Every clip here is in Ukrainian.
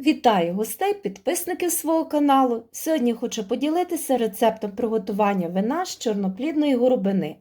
Вітаю гостей, підписників свого каналу. Сьогодні хочу поділитися рецептом приготування вина з чорноплідної горобини.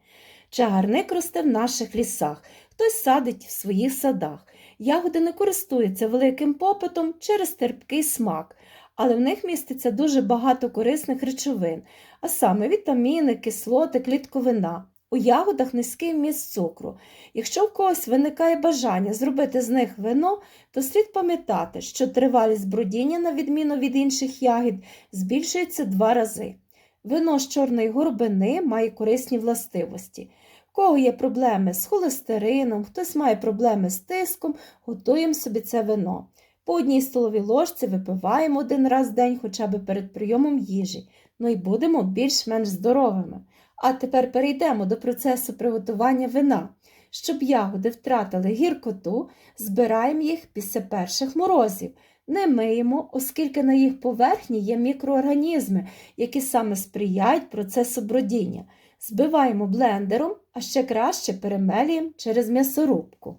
Чагарник росте в наших лісах, хтось садить в своїх садах. Ягоди не користуються великим попитом через терпкий смак, але в них міститься дуже багато корисних речовин, а саме вітаміни, кислоти, клітковина. У ягодах низький вміст цукру. Якщо в когось виникає бажання зробити з них вино, то слід пам'ятати, що тривалість бродіння, на відміну від інших ягід, збільшується два рази. Вино з чорної горобини має корисні властивості. В кого є проблеми з холестерином, хтось має проблеми з тиском, готуємо собі це вино. По одній столовій ложці випиваємо один раз в день хоча б перед прийомом їжі, ну і будемо більш-менш здоровими. А тепер перейдемо до процесу приготування вина. Щоб ягоди втратили гіркоту, збираємо їх після перших морозів. Не миємо, оскільки на їх поверхні є мікроорганізми, які саме сприяють процесу бродіння. Збиваємо блендером, а ще краще перемелюємо через м'ясорубку.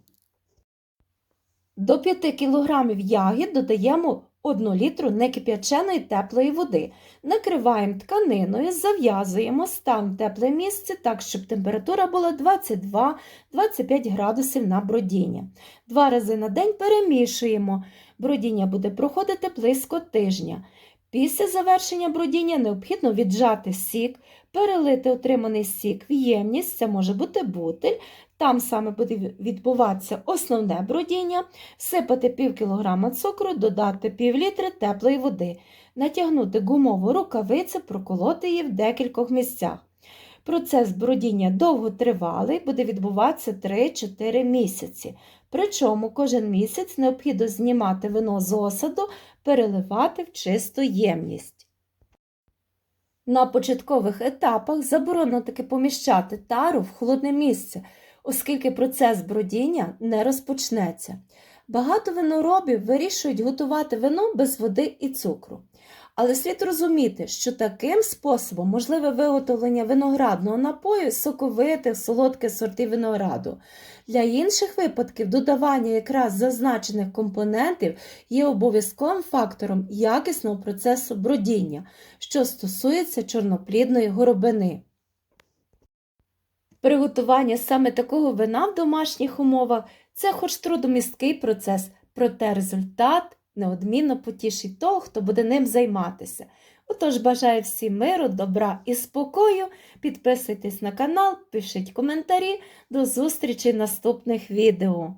До 5 кг ягід додаємо 1 літру некип'яченої теплої води. Накриваємо тканиною, зав'язуємо, ставимо тепле місце так, щоб температура була 22-25 градусів на бродіння. Два рази на день перемішуємо. Бродіння буде проходити близько тижня. Після завершення бродіння необхідно віджати сік, перелити отриманий сік в ємність, це може бути бутиль, там саме буде відбуватися основне бродіння, всипати пів кілограма цукру, додати пів літри теплої води, натягнути гумову рукавицю, проколоти її в декількох місцях. Процес бродіння довготривалий, буде відбуватися 3-4 місяці. Причому кожен місяць необхідно знімати вино з осаду, переливати в чисту ємність. На початкових етапах заборонено таки поміщати тару в холодне місце, оскільки процес бродіння не розпочнеться. Багато виноробів вирішують готувати вино без води і цукру. Але слід розуміти, що таким способом можливе виготовлення виноградного напою з соковитих, солодких сортів винограду. Для інших випадків додавання якраз зазначених компонентів є обов'язковим фактором якісного процесу бродіння, що стосується чорноплідної горобини. Приготування саме такого вина в домашніх умовах це хоч трудомісткий процес, проте результат неодмінно потішить того, хто буде ним займатися. Отож, бажаю всім миру, добра і спокою. Підписуйтесь на канал, пишіть коментарі. До зустрічі в наступних відео.